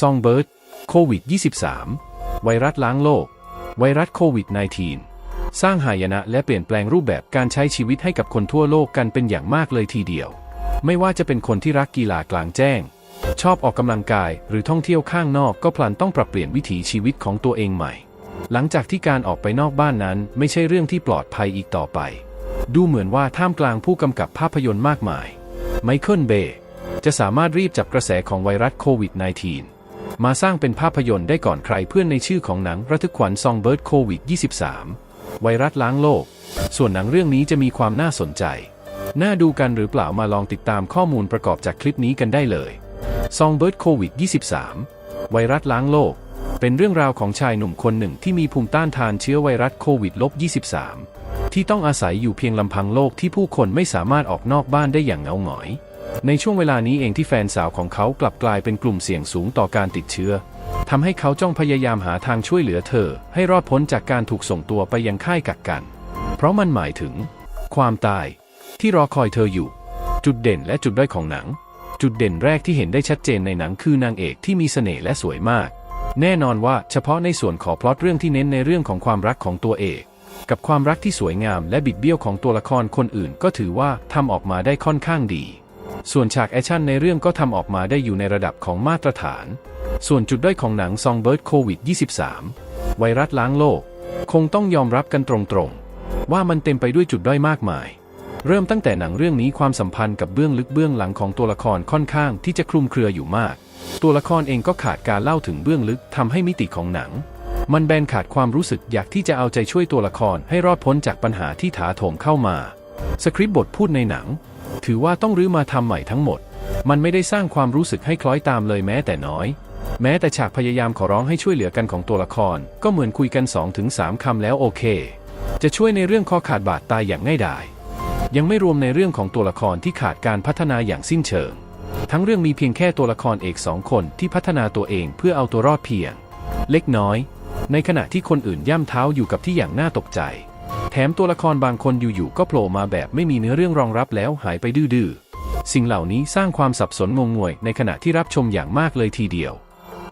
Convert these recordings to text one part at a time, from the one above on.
ซองเบิร์ดโควิด 23 ไวรัสล้างโลก ไวรัสโควิด -19 สร้างหายนะและเปลี่ยนแปลงรูปแบบการใช้ชีวิตให้กับคนทั่วโลกกันเป็นอย่างมากเลยทีเดียว ไม่ว่าจะเป็นคนที่รักกีฬากลางแจ้ง ชอบออกกำลังกายหรือท่องเที่ยวข้างนอกก็พลันต้องปรับเปลี่ยนวิถีชีวิตของตัวเองใหม่ หลังจากที่การออกไปนอกบ้านนั้นไม่ใช่เรื่องที่ปลอดภัยอีกต่อไป ดูเหมือนว่าท่ามกลางผู้กำกับภาพยนตร์มากมาย ไมเคิล เบย์จะสามารถรีบจับกระแสของไวรัสโควิด -19 มาสร้างเป็นภาพยนตร์ได้ก่อนใครเพื่อนในชื่อของหนังระทึกขวัญซองเบิร์ดโควิด 23 ไวรัสล้างโลก ส่วนหนังเรื่องนี้จะมีความน่าสนใจ น่าดูกันหรือเปล่ามาลองติดตามข้อมูลประกอบจากคลิปนี้กันได้เลยซองเบิร์ดโควิด 23 ไวรัสล้างโลก เป็นเรื่องราวของชายหนุ่มคนหนึ่งที่มีภูมิต้านทานเชื้อไวรัสโควิด -23 ที่ต้องอาศัยอยู่เพียงลำพังโลกที่ผู้คนไม่สามารถออกนอกบ้านได้อย่างเงาหงอย ในช่วงเวลานี้เองที่แฟนสาวของเขากลับกลายเป็นกลุ่มเสี่ยงสูงต่อการติดเชื้อทำให้เขาจ้องพยายามหาทางช่วยเหลือเธอ ให้รอดพ้นจากการถูกส่งตัวไปยังค่ายกักกัน เพราะมันหมายถึง ความตาย ที่รอคอยเธออยู่ จุดเด่นและจุดด้อยของหนัง จุดเด่นแรกที่เห็นได้ชัดเจนในหนังคือนางเอกที่มีเสน่ห์และสวยมาก แน่นอนว่าเฉพาะในส่วนของพล็อตเรื่องที่เน้นในเรื่องของความรักของตัวเอกกับความรักที่สวยงามและบิดเบี้ยวของตัวละครคนอื่นก็ถือว่าทำออกมาได้ค่อนข้างดี ส่วนฉากแอคชั่นในเรื่องก็ทำออกมาได้อยู่ในระดับของมาตรฐาน ส่วนจุดด้อยของหนังซองเบิร์ดโควิด 23 ไวรัสล้างโลก คงต้องยอมรับกันตรงๆ ว่ามันเต็มไปด้วยจุดด้อยมากมาย เริ่มตั้งแต่หนังเรื่องนี้ความสัมพันธ์กับเบื้องลึกเบื้องหลังของตัวละครค่อนข้างที่จะคลุมเครืออยู่มาก ตัวละครเองก็ขาดการเล่าถึงเบื้องลึกทำให้มิติของหนัง มันแบนขาดความรู้สึกอยากที่จะเอาใจช่วยตัวละครให้รอดพ้นจากปัญหาที่ถาโถมเข้ามา สคริปต์บทพูดในหนัง ถือว่าต้องรื้อมาทำใหม่ทั้งหมด มันไม่ได้สร้างความรู้สึกให้คล้อยตามเลยแม้แต่น้อย แม้แต่ฉากพยายามขอร้องให้ช่วยเหลือกันของตัวละคร ก็เหมือนคุยกัน 2-3คำแล้วโอเค จะช่วยในเรื่องคอขาดบาดตายอย่างง่ายดาย ยังไม่รวมในเรื่องของตัวละครที่ขาดการพัฒนาอย่างสิ้นเชิง ทั้งเรื่องมีเพียงแค่ตัวละครเอกสองคนที่พัฒนาตัวเองเพื่อเอาตัวรอดเพียง เล็กน้อย ในขณะที่คนอื่นย่ำเท้าอยู่กับที่อย่างน่าตกใจ แถมตัวละครบางคนอยู่ๆก็โผล่มาแบบไม่มีเนื้อเรื่องรองรับแล้วหายไปดื้อๆ สิ่งเหล่านี้สร้างความสับสนงงงวยในขณะที่รับชมอย่างมากเลยทีเดียว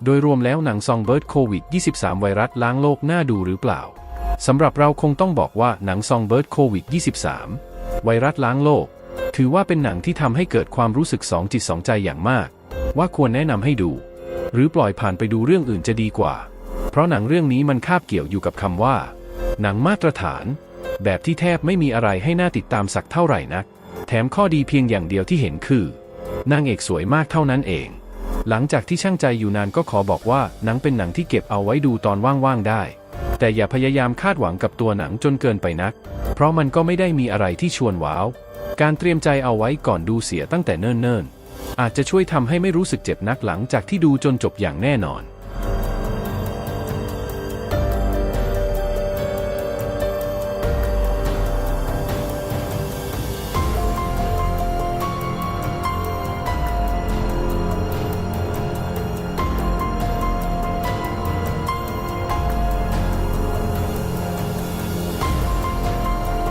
โดยรวมแล้วหนังซองเบิร์ดโควิด 23 ไวรัสล้างโลกน่าดูหรือเปล่า สำหรับเราคงต้องบอกว่าหนังซองเบิร์ดโควิด 23 ไวรัสล้างโลก ถือว่าเป็นหนังที่ทำให้เกิดความรู้สึกสองจิตสองใจอย่างมาก ว่าควรแนะนำให้ดู หรือปล่อยผ่านไปดูเรื่องอื่นจะดีกว่า เพราะหนังเรื่องนี้มันคาบเกี่ยวอยู่กับคำว่าหนังมาตรฐาน แบบที่แทบไม่มีอะไรให้น่าติดตามสักเท่าไหร่นัก แถมข้อดีเพียงอย่างเดียวที่เห็นคือนางเอกสวยมากเท่านั้นเอง หลังจากที่ช่างใจอยู่นานก็ขอบอกว่าหนังเป็นหนังที่เก็บเอาไว้ดูตอนว่างๆได้ แต่อย่าพยายามคาดหวังกับตัวหนังจนเกินไปนัก เพราะมันก็ไม่ได้มีอะไรที่ชวนว้าว การเตรียมใจเอาไว้ก่อนดูเสียตั้งแต่เนิ่นๆอาจจะช่วยทำให้ไม่รู้สึกเจ็บนักหลังจากที่ดูจนจบอย่างแน่นอน